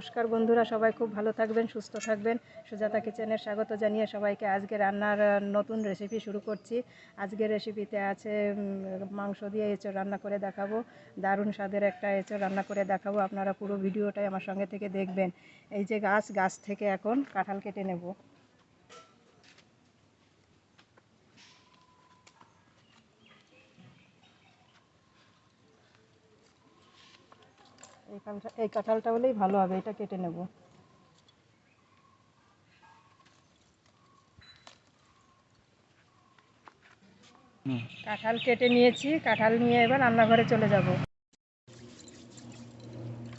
নমস্কার বন্ধুরা, সবাই খুব ভালো থাকবেন, সুস্থ থাকবেন। সুজাতা কিচেনের স্বাগত জানিয়ে সবাইকে আজকে রান্নার নতুন রেসিপি শুরু করছি। আজকের রেসিপিতে আছে মাংস দিয়ে এঁচড় রান্না করে দেখাবো। দারুণ স্বাদের একটা এঁচড় রান্না করে দেখাবো। আপনারা পুরো ভিডিওটাই আমার সঙ্গে থেকে দেখবেন। এই যে গাছ গাছ থেকে এখন কাঁঠাল কেটে নেব। এই কাঁঠালটা এই কাঁঠালটা হলেই ভালো হবে, এটা কেটে নেব। কাঁঠাল কেটে নিয়েছি, কাঁঠাল নিয়ে এবার রান্নাঘরে চলে যাব।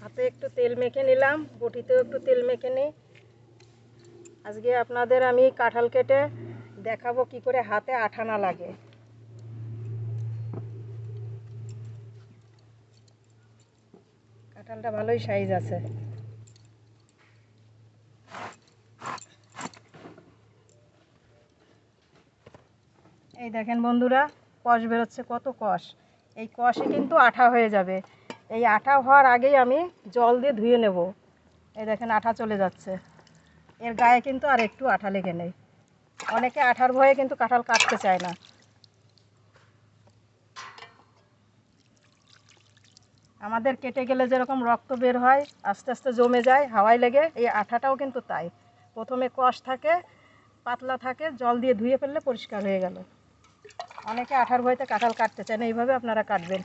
হাতে একটু তেল মেখে নিলাম, বটিতেও একটু তেল মেখে নিই। আজকে আপনাদের আমি কাঁঠাল কেটে দেখাবো কি করে হাতে আঠা না লাগে। কাঁঠালটা ভালোই সাইজ আছে। এই দেখেন বন্ধুরা, কষ বেরোচ্ছে, কত কষ। এই কষে কিন্তু আঠা হয়ে যাবে। এই আঠা হওয়ার আগেই আমি জল দিয়ে ধুয়ে নেব। এই দেখেন আঠা চলে যাচ্ছে। এর গায়ে কিন্তু আর একটু আঠা লেগে নেই। অনেকে আঠার ভয়ে কিন্তু কাঁঠাল কাটতে চায় না। আমাদের কেটে গেলে যেরকম রক্ত বের হয়, আস্তে আস্তে জমে যায়, হাওয়ায় লেগে, এই আঠাটাও কিন্তু তাই। প্রথমে কষ থাকে, পাতলা থাকে, জল দিয়ে ধুয়ে ফেললে পরিষ্কার হয়ে গেল। অনেকে আঠার ভয়তে কাঁঠাল কাটতে চায় না, এইভাবে আপনারা কাটবেন।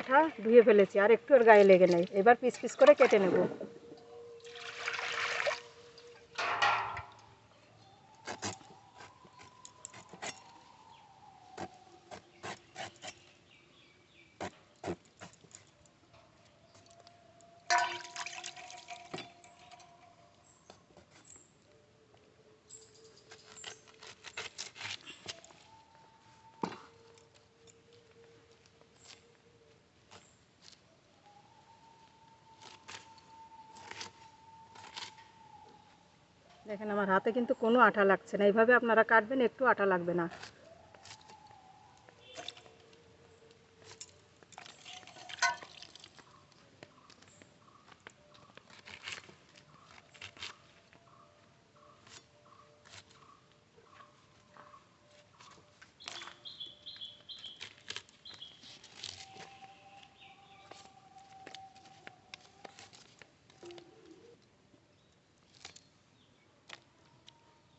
সব আঠা ধুয়ে ফেলেছি, আর একটু এর গায়ে লেগে নেই। এবার পিস পিস করে কেটে নেব। দেখেন, আমার হাতে কিন্তু কোনো আঠা লাগছে না। এইভাবে আপনারা কাটবেন, একটু আঠা লাগবে না।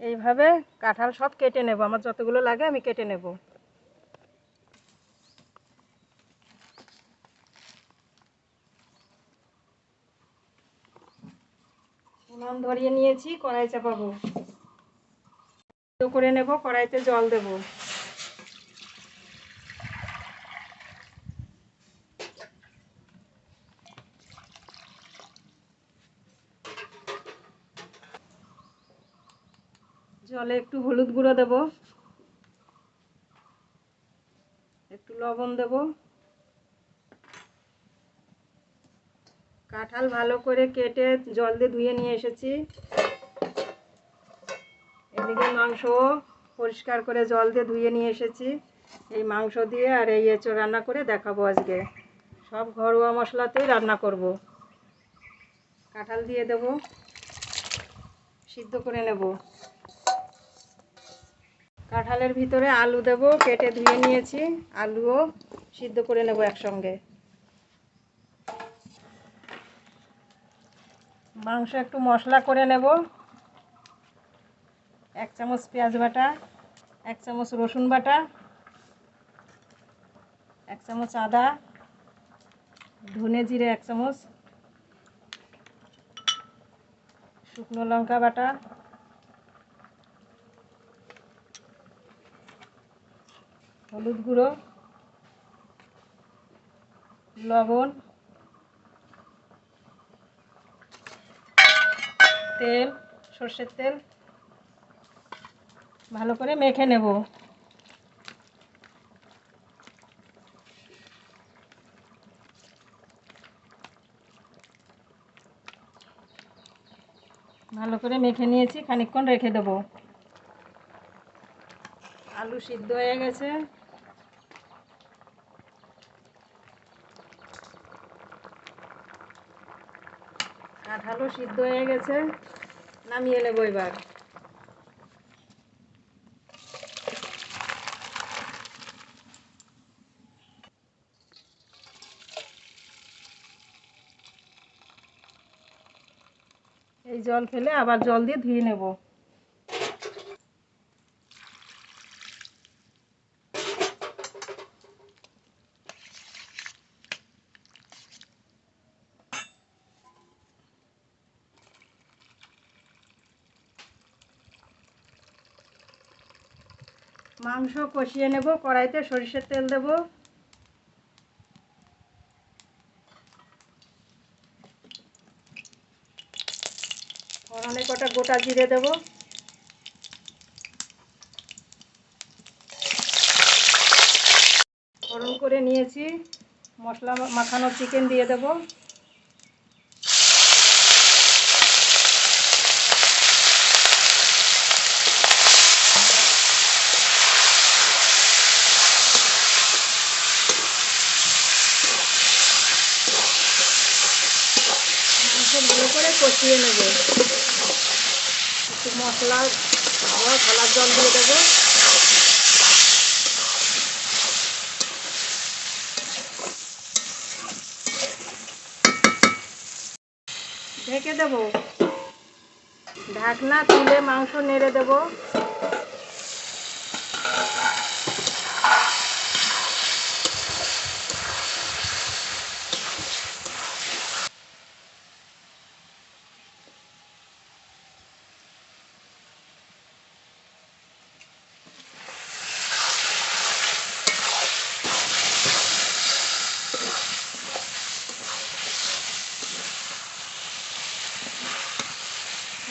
এইভাবে কাঁঠাল সব কেটে নেব। আমার যতগুলো লাগে আমি কেটে নেব। উনুন ধরিয়ে নিয়েছি, কড়াই চাপাবো। করে নেব, কড়াইতে জল দেব। জলে একটু হলুদ গুঁড়ো দেব। একটু লবণ দেব। কাঁঠাল ভালো করে কেটে জল দিয়ে ধুয়ে নিয়ে এসেছি। এদিকে মাংস পরিষ্কার করে জল দিয়ে ধুয়ে নিয়ে এসেছি। এই মাংস দিয়ে আর এই এঁচো রান্না করে দেখাবো আজকে। সব ঘরোয়া মশলাতেই রান্না করব। কাঁঠাল দিয়ে দেব। সিদ্ধ করে নেব। কাঁঠালের ভিতরে আলু দেব, কেটে ধুয়ে নিয়েছি। আলুও সিদ্ধ করে নেব একসঙ্গে। মাংস একটু মশলা করে নেব। এক চামচ পেঁয়াজ বাটা, এক চামচ রসুন বাটা, এক চামচ আদা, ধনে জিরে এক চামচ, শুকনো লঙ্কা বাটা হলুদ গুঁড়ো, লবণ, তেল, সর্ষের তেল, ভালো করে মেখে নেব। ভালো করে মেখে নিয়েছি, খানিকক্ষণ রেখে দেবো। আলু সিদ্ধ হয়ে গেছে। সিদ্ধ হয়ে গেছে। নামিয়ে নেব এবার। এই জল ফেলে আবার জল দিয়ে ধুয়ে নেব। মাংস কষিয়ে নেব, কড়াইতে সরিষার তেল দেব। ফোড়নে কটা গোটা জিরে দেব। ফোড়ন করে নিয়েছি, মশলা মাখানো চিকেন দিয়ে দেব মাংস ভালো করে কষিয়ে নেব একটু মশলা আবার খালার জল দিয়ে দেবো। ঢেকে দেবো। ঢাকনা তুলে মাংস নেড়ে দেব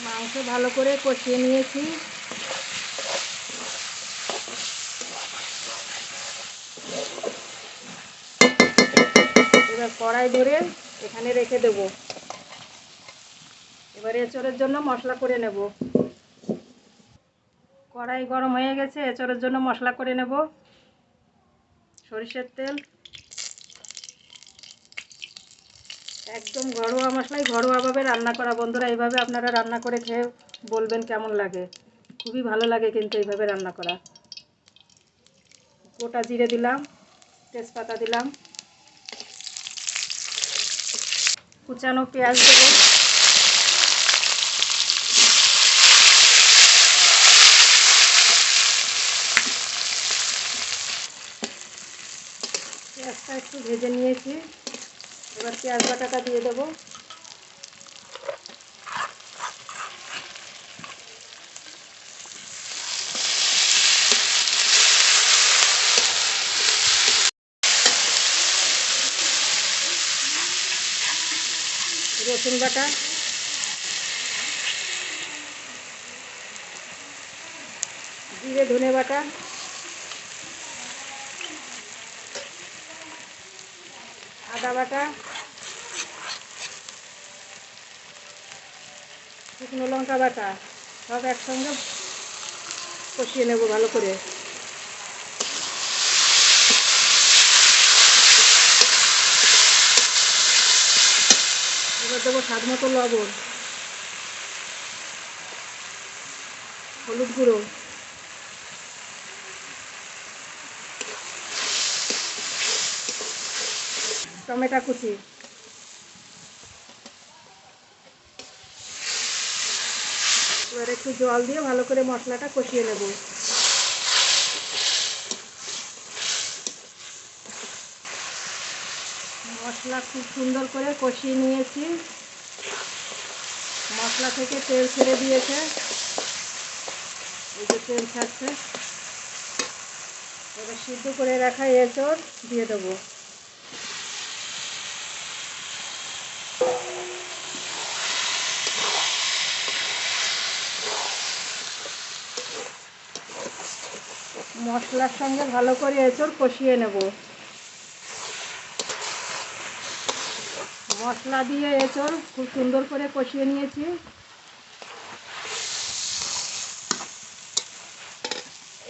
মাংস ভালো করে কষিয়ে নিয়েছি। এবার কড়াই ধরে এখানে রেখে দেব। এবার এঁচড়ের জন্য মশলা করে নেব। কড়াই গরম হয়ে গেছে, এঁচড়ের জন্য মশলা করে নেব। সরিষার তেল একদম ঘরোয়া মশলাই ঘরোয়াভাবে রান্না করা। বন্ধুরা, এইভাবে আপনারা রান্না করে খেয়ে বলবেন কেমন লাগে। খুবই ভালো লাগে কিন্তু এইভাবে রান্না করা। গোটা জিরে দিলাম, তেজপাতা দিলাম। কুচানো পেঁয়াজ দেবো। পেঁয়াজটা একটু ভেজে নিয়েছি। এবার পেঁয়াজ বাটাটা দিয়ে দেবো। রসুন বাটা। জিরে ধনে বাটা। আদা বাটা, শুকনো লঙ্কা বাটা, সব একসঙ্গে কষিয়ে নেব ভালো করে। এবার দেবো স্বাদ মতো লবণ, হলুদ গুঁড়ো। টমেটো কুচি। এবার একটু জল দিয়ে ভালো করে মশলাটা কষিয়ে নেব। মশলা খুব সুন্দর করে কষিয়ে নিয়েছি। মশলা থেকে তেল ছেড়ে দিয়েছে। এই যে তেল ছাড়ছে। এবার সিদ্ধ করে রাখা এঁচড় দিয়ে দেবো। মশলার সঙ্গে ভালো করে এঁচড় কষিয়ে নেব। মশলা দিয়ে এঁচড় খুব সুন্দর করে কষিয়ে নিয়েছি।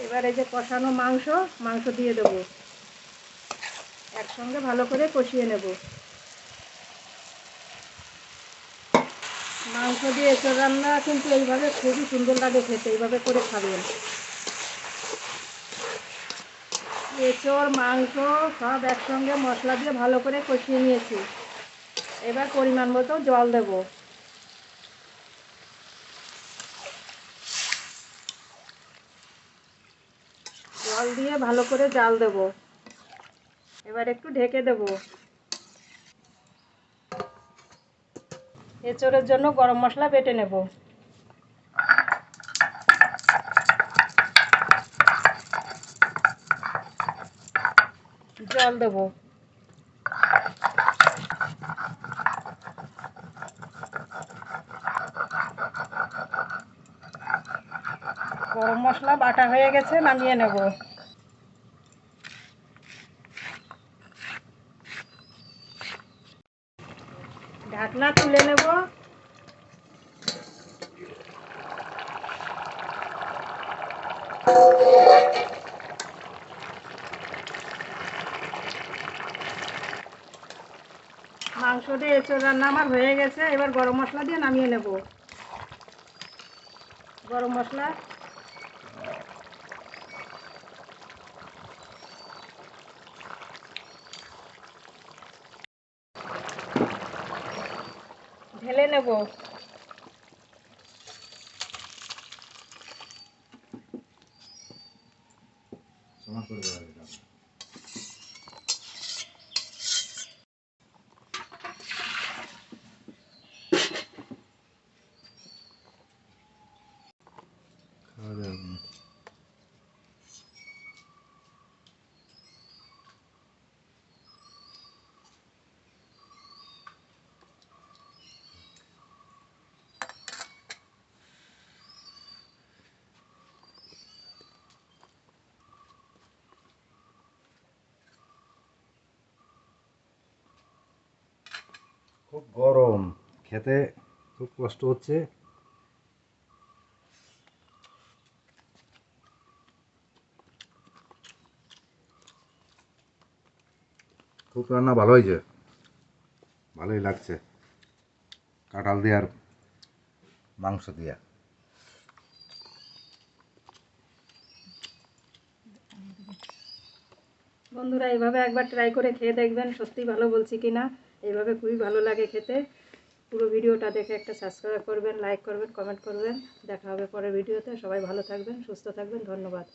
এবারে যে কষানো মাংস মাংস দিয়ে দেব। একসঙ্গে ভালো করে কষিয়ে নেব। মাংস দিয়ে এঁচড় রান্না কিন্তু এইভাবে খুবই সুন্দর লাগে খেতে, এইভাবে করে খাবেন। এঁচড়, মাংস সব একসঙ্গে মশলা দিয়ে ভালো করে কষিয়ে নিয়েছি। এবার পরিমাণ মতো জল দেব। জল দিয়ে ভালো করে জাল দেব। এবার একটু ঢেকে দেব। এঁচড়ের জন্য গরম মশলা বেটে নেব। জল দেবো। গরম মশলা বাটা হয়ে গেছে নামিয়ে নেব। ঢাকনা তুলে নেব। রান্না আমার হয়ে গেছে এবার গরম মশলা দিয়ে নামিয়ে নেব। গরম মশলা। ঢেলে নেব। খুব গরম। খেতে খুব কষ্ট হচ্ছে। খুব রান্না ভালো হয়েছে। ভালোই লাগছে। কাঁঠাল দিয়ে আর মাংস দিয়া। বন্ধুরা, এইভাবে একবার ট্রাই করে খেয়ে দেখবেন সত্যি ভালো বলছি কি না এইভাবে খুবই ভালো লাগে খেতে। পুরো ভিডিওটা দেখে একটা সাবস্ক্রাইব করবেন লাইক করবেন কমেন্ট করবেন। দেখা হবে পরের ভিডিওতে। সবাই ভালো থাকবেন, সুস্থ থাকবেন। ধন্যবাদ।